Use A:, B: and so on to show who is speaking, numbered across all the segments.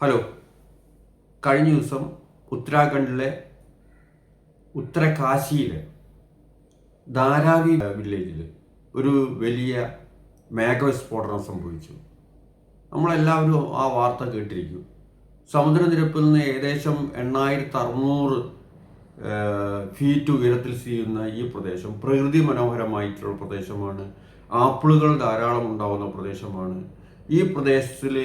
A: Hello. കഴിഞ്ഞ ദിവസം ഉത്തരാഖണ്ഡിലെ ഉത്തരകാശിയിലെ ധാരാവി വില്ലേജിൽ ഒരു വലിയ മേഘവിസ്ഫോടനം സംഭവിച്ചു. നമ്മളെല്ലാവരും ആ വാർത്ത കേട്ടിരിക്കും. സമുദ്രനിരപ്പിൽ നിന്ന് ഏകദേശം എണ്ണായിരത്തി അറുന്നൂറ് ഫീറ്റ് ഉയരത്തിൽ സ്ഥിതി ചെയ്യുന്ന ഈ പ്രദേശം പ്രകൃതി മനോഹരമായിട്ടുള്ള പ്രദേശമാണ്. ആപ്പിളുകൾ ധാരാളം ഉണ്ടാകുന്ന പ്രദേശമാണ്. ഈ പ്രദേശത്തിൽ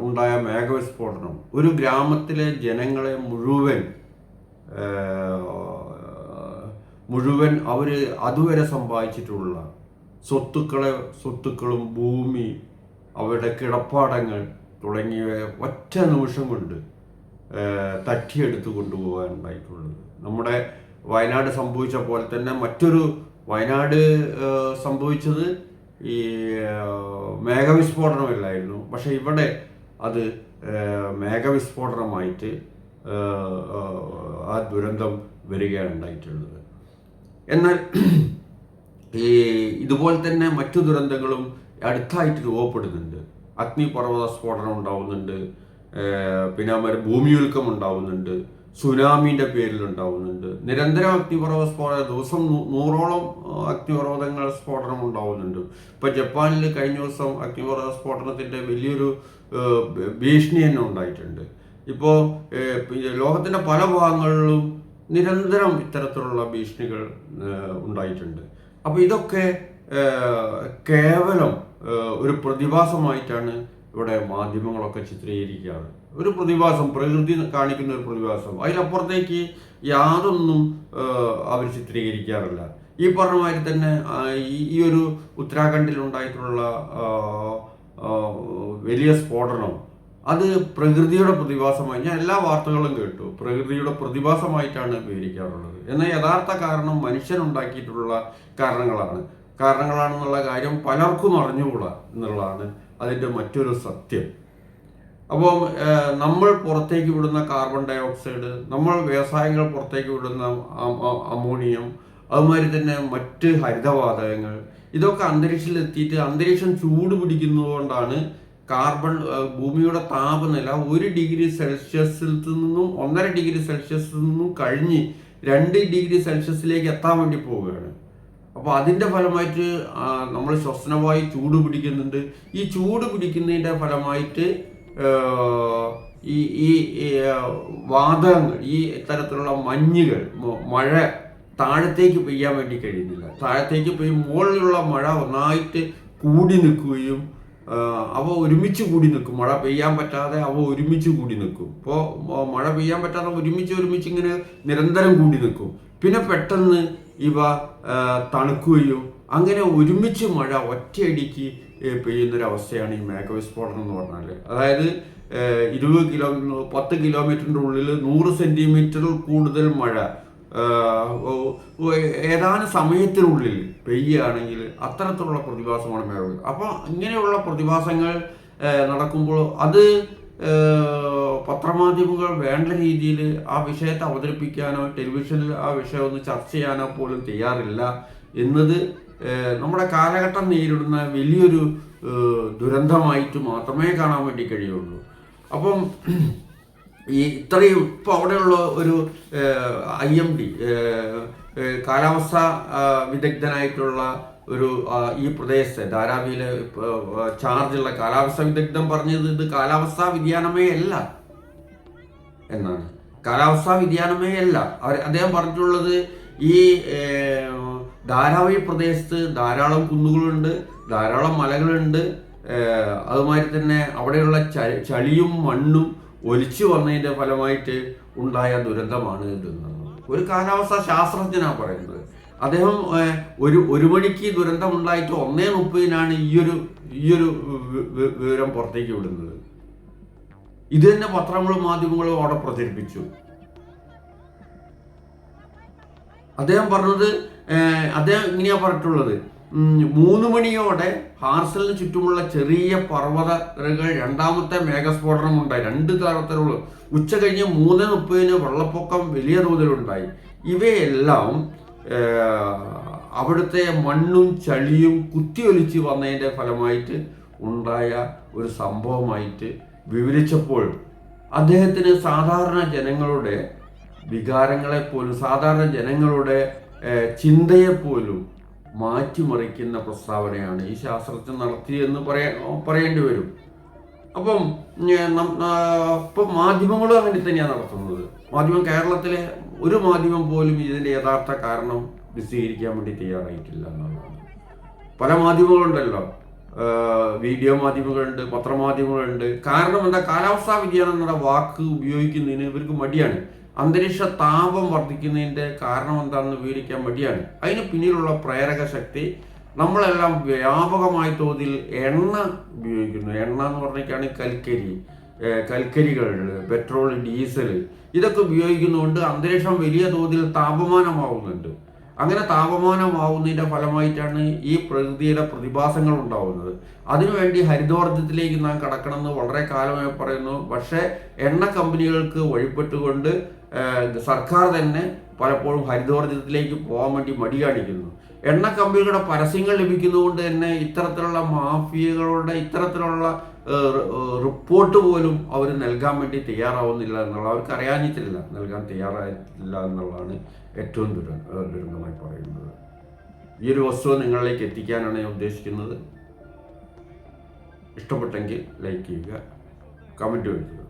A: ഉണ്ടായ മേഘവിസ്ഫോടനം. ഒരു ഗ്രാമത്തിലെ ജനങ്ങളെ മുഴുവൻ മുഴുവൻ അവർ അതുവരെ സമ്പാദിച്ചിട്ടുള്ള സ്വത്തുക്കളെ സ്വത്തുക്കളും ഭൂമി അവരുടെ കിടപ്പാടങ്ങൾ തുടങ്ങിയവ ഒറ്റ നിമിഷം കൊണ്ട് തട്ടിയെടുത്ത് കൊണ്ടുപോകാൻ ഉണ്ടായിട്ടുള്ളത് നമ്മുടെ വയനാട് സംഭവിച്ച പോലെ തന്നെ മറ്റൊരു വയനാട് സംഭവിച്ചത് ഈ മേഘവിസ്ഫോടനമില്ലായിരുന്നു. പക്ഷേ ഇവിടെ അത് മേഘവിസ്ഫോടനമായിട്ട് ആ ദുരന്തം വരികയാണ് ഉണ്ടായിട്ടുള്ളത്. എന്നാൽ ഈ ഇതുപോലെ തന്നെ മറ്റു ദുരന്തങ്ങളും അടുത്തായിട്ട് രൂപപ്പെടുന്നുണ്ട്. അഗ്നിപർവത സ്ഫോടനം ഉണ്ടാവുന്നുണ്ട് പിന്നെ ഭൂമിയുൽക്കം ഉണ്ടാവുന്നുണ്ട്. സുനാമിന്റെ പേരിൽ ഉണ്ടാവുന്നുണ്ട്. നിരന്തരം അഗ്നിപർവത സ്ഫോടനം ദിവസം നൂറോളം അഗ്നിപർവതങ്ങൾ സ്ഫോടനം ഉണ്ടാവുന്നുണ്ട്. ഇപ്പൊ ജപ്പാനിൽ കഴിഞ്ഞ ദിവസം അഗ്നിപർവത സ്ഫോടനത്തിന്റെ വലിയൊരു ഭീഷണി തന്നെ ഉണ്ടായിട്ടുണ്ട്. ഇപ്പോൾ ലോകത്തിന്റെ പല ഭാഗങ്ങളിലും നിരന്തരം ഇത്തരത്തിലുള്ള ഭീഷണികൾ ഉണ്ടായിട്ടുണ്ട്. അപ്പോൾ ഇതൊക്കെ കേവലം ഒരു പ്രതിഭാസമായിട്ടാണ് ഇവിടെ മാധ്യമങ്ങളൊക്കെ ചിത്രീകരിക്കുകയാണ്. ഒരു പ്രതിഭാസം പ്രകൃതി കാണിക്കുന്ന ഒരു പ്രതിഭാസം. അതിലപ്പുറത്തേക്ക് യാതൊന്നും അവർ ചിത്രീകരിക്കാറില്ല. ഈ പറഞ്ഞ മാതിരി തന്നെ ഈ ഒരു ഉത്തരാഖണ്ഡിൽ ഉണ്ടായിട്ടുള്ള വലിയ സ്ഫോടനം അത് പ്രകൃതിയുടെ പ്രതിഭാസമായി ഞാൻ എല്ലാ വാർത്തകളും കേട്ടു. പ്രകൃതിയുടെ പ്രതിഭാസമായിട്ടാണ് വിവരിക്കാറുള്ളത്. എന്നാൽ യഥാർത്ഥ കാരണം മനുഷ്യനുണ്ടാക്കിയിട്ടുള്ള കാരണങ്ങളാണ്. കാരണങ്ങളാണെന്നുള്ള കാര്യം പലർക്കും അറിഞ്ഞുകൂടാ എന്നുള്ളതാണ് അതിന്റെ മറ്റൊരു സത്യം. അപ്പോൾ നമ്മൾ പുറത്തേക്ക് വിടുന്ന കാർബൺ ഡൈ ഓക്സൈഡ് നമ്മൾ വ്യവസായങ്ങൾ പുറത്തേക്ക് വിടുന്ന അമോണിയം അതുമാതിരി തന്നെ മറ്റ് ഹരിതവാതകങ്ങൾ ഇതൊക്കെ അന്തരീക്ഷത്തിൽ എത്തിയിട്ട് അന്തരീക്ഷം ചൂട് പിടിക്കുന്നതുകൊണ്ടാണ് കാർബൺ ഭൂമിയുടെ താപനില ഒരു ഡിഗ്രി സെൽഷ്യസിൽ നിന്നും ഒന്നര ഡിഗ്രി സെൽഷ്യസിൽ നിന്നും കഴിഞ്ഞ് രണ്ട് ഡിഗ്രി സെൽഷ്യസിലേക്ക് എത്താൻ വേണ്ടി പോവുകയാണ്. അപ്പോൾ അതിന്റെ ഫലമായിട്ട് നമ്മൾ ശ്വസനവായു ചൂട് പിടിക്കുന്നുണ്ട്. ഈ ചൂട് പിടിക്കുന്നതിന്റെ ഫലമായിട്ട് ഈ ഈ വാതകങ്ങൾ ഈ തരത്തിലുള്ള മഞ്ഞുകൾ മഴ താഴത്തേക്ക് പെയ്യാൻ വേണ്ടി കഴിയുന്നില്ല. താഴത്തേക്ക് പെയ്യും മുകളിലുള്ള മഴ ഒന്നായിട്ട് കൂടി നിൽക്കുകയും അവ ഒരുമിച്ച് കൂടി നിൽക്കും. മഴ പെയ്യാൻ പറ്റാതെ അവ ഒരുമിച്ച് കൂടി നിൽക്കും. ഇപ്പോൾ മഴ പെയ്യാൻ പറ്റാതെ ഒരുമിച്ച് ഒരുമിച്ച് ഇങ്ങനെ നിരന്തരം കൂടി നിൽക്കും. പിന്നെ പെട്ടെന്ന് ഇവ തണുക്കുകയും അങ്ങനെ ഒരുമിച്ച് മഴ ഒറ്റയടിക്ക് പെയ്യുന്നൊരവസ്ഥയാണ് ഈ മേഘവിസ്ഫോടനം എന്ന് പറഞ്ഞാൽ അതായത് ഇരുപത് കിലോ പത്ത് കിലോമീറ്ററിന്റെ ഉള്ളിൽ നൂറ് സെന്റിമീറ്ററിൽ കൂടുതൽ മഴ ഏതാനും സമയത്തിനുള്ളിൽ പെയ്യുകയാണെങ്കിൽ അത്തരത്തിലുള്ള പ്രതിഭാസമാണ് മേഘ അപ്പോൾ ഇങ്ങനെയുള്ള പ്രതിഭാസങ്ങൾ നടക്കുമ്പോൾ അത് പത്രമാധ്യമങ്ങൾ വേണ്ട രീതിയിൽ ആ വിഷയത്തെ അവതരിപ്പിക്കാനോ ടെലിവിഷനിൽ ആ വിഷയം ഒന്ന് ചർച്ച ചെയ്യാനോ പോലും തയ്യാറില്ല എന്നത് നമ്മുടെ കാലഘട്ടം നേരിടുന്ന വലിയൊരു ദുരന്തമായിട്ട് മാത്രമേ കാണാൻ വേണ്ടി കഴിയുള്ളൂ. അപ്പം ഈ ഇത്രയും ഇപ്പോൾ അവിടെയുള്ള ഒരു ഐ എം ഡി കാലാവസ്ഥ വിദഗ്ധനായിട്ടുള്ള ഒരു ഈ പ്രദേശത്തെ ധാരാവിയിലെ ചാർജുള്ള കാലാവസ്ഥ വിദഗ്ധൻ പറഞ്ഞത് ഇത് കാലാവസ്ഥാ വ്യതിയാനമേ അല്ല എന്നാണ്. കാലാവസ്ഥാ വ്യതിയാനമേ അല്ല. അവർ അദ്ദേഹം പറഞ്ഞിട്ടുള്ളത് ഈ ധാരാവി പ്രദേശത്ത് ധാരാളം കുന്നുകളുണ്ട് ധാരാളം മലകളുണ്ട് അതുമാതിരി തന്നെ അവിടെയുള്ള ചളിയും മണ്ണും ഒലിച്ചു വന്നതിന്റെ ഫലമായിട്ട് ഉണ്ടായ ദുരന്തമാണ് ഇതെന്നാണ് ഒരു കാലാവസ്ഥാ ശാസ്ത്രജ്ഞനാണ് പറയുന്നത്. അദ്ദേഹം ഒരു ഒരു മണിക്ക് ദുരന്തം ഉണ്ടായിട്ട് ഒന്നേ മുപ്പതിനാണ് ഈയൊരു ഈയൊരു വിവരം പുറത്തേക്ക് വിടുന്നത്. ഇത് തന്നെ പത്രങ്ങളും മാധ്യമങ്ങളും അവിടെ പ്രചരിപ്പിച്ചു. അദ്ദേഹം പറഞ്ഞത് അദ്ദേഹം ഇങ്ങനെയാ പറഞ്ഞിട്ടുള്ളത്. മൂന്ന് മണിയോടെ ഹാർസലിന് ചുറ്റുമുള്ള ചെറിയ പർവതകൾ രണ്ടാമത്തെ മേഘസ്ഫോടനം ഉണ്ടായി. രണ്ട് തരത്തിലുള്ള ഉച്ച കഴിഞ്ഞ് മൂന്ന് മുപ്പതിന് വെള്ളപ്പൊക്കം വലിയ തോതിലുണ്ടായി. ഇവയെല്ലാം അവിടുത്തെ മണ്ണും ചളിയും കുത്തിയൊലിച്ച് വന്നതിന്റെ ഫലമായിട്ട് ഉണ്ടായ ഒരു സംഭവമായിട്ട് വിവരിച്ചപ്പോൾ അദ്ദേഹത്തിന് സാധാരണ ജനങ്ങളുടെ വികാരങ്ങളെപ്പോലും സാധാരണ ജനങ്ങളുടെ ചിന്തയെപ്പോലും മാറ്റിമറിക്കുന്ന പ്രസ്താവനയാണ് ഈ ശാസ്ത്രജ്ഞൻ നടത്തിയെന്ന് പറയാ പറയേണ്ടി വരും. അപ്പം ഇപ്പം മാധ്യമങ്ങളും അങ്ങനെ തന്നെയാണ് നടത്തുന്നത്. മാധ്യമം കേരളത്തിലെ ഒരു മാധ്യമം പോലും ഇതിന്റെ യഥാർത്ഥ കാരണം വിശദീകരിക്കാൻ വേണ്ടി തയ്യാറായിട്ടില്ല എന്നുള്ളതാണ്. പല മാധ്യമങ്ങളുണ്ടല്ലോ. വീഡിയോ മാധ്യമങ്ങളുണ്ട് പത്രമാധ്യമങ്ങളുണ്ട്. കാരണം എന്താ? കാലാവസ്ഥാ വ്യതിയാനം എന്നുള്ള വാക്ക് ഉപയോഗിക്കുന്നതിന് ഇവർക്ക് മടിയാണ്. അന്തരീക്ഷ താപം വർദ്ധിക്കുന്നതിന്റെ കാരണം എന്താണെന്ന് വിവരിക്കാൻ മടിയാണ്. അതിന് പിന്നിലുള്ള പ്രേരക ശക്തി നമ്മളെല്ലാം വ്യാപകമായ തോതിൽ എണ്ണ ഉപയോഗിക്കുന്നു. എണ്ണ എന്ന് പറഞ്ഞിട്ടാണ് കൽക്കരി കൽക്കരികൾ പെട്രോൾ ഡീസൽ ഇതൊക്കെ ഉപയോഗിക്കുന്നതുകൊണ്ട് അന്തരീക്ഷം വലിയ തോതിൽ താപമാനമാവുന്നുണ്ട്. അങ്ങനെ താപമാനമാവുന്നതിന്റെ ഫലമായിട്ടാണ് ഈ പ്രകൃതിയുടെ പ്രതിഭാസങ്ങൾ ഉണ്ടാവുന്നത്. അതിനുവേണ്ടി ഹരിതോർജത്തിലേക്ക് നാം കടക്കണമെന്ന് വളരെ കാലമായി പറയുന്നു. പക്ഷേ എണ്ണ കമ്പനികൾക്ക് വഴിപ്പെട്ടുകൊണ്ട് സർക്കാർ തന്നെ പലപ്പോഴും ഹരിതോർജത്തിലേക്ക് പോകാൻ വേണ്ടി മടി കാണിക്കുന്നു. എണ്ണ കമ്പനികളുടെ പരസ്യങ്ങൾ ലഭിക്കുന്നതുകൊണ്ട് തന്നെ ഇത്തരത്തിലുള്ള മാഫിയകളുടെ ഇത്തരത്തിലുള്ള റിപ്പോർട്ട് പോലും അവർ നൽകാൻ വേണ്ടി തയ്യാറാവുന്നില്ല എന്നുള്ള അവർക്ക് അറിയാഞ്ഞിട്ടില്ല. നൽകാൻ തയ്യാറായിട്ടില്ല എന്നുള്ളതാണ് ഏറ്റവും ദുര ദുരന്തമായി പറയുന്നത്. ഈ ഒരു വസ്തു നിങ്ങളിലേക്ക് എത്തിക്കാനാണ് ഞാൻ ഉദ്ദേശിക്കുന്നത്. ഇഷ്ടപ്പെട്ടെങ്കിൽ ലൈക്ക് ചെയ്യുക കമന്റ് എഴുതുക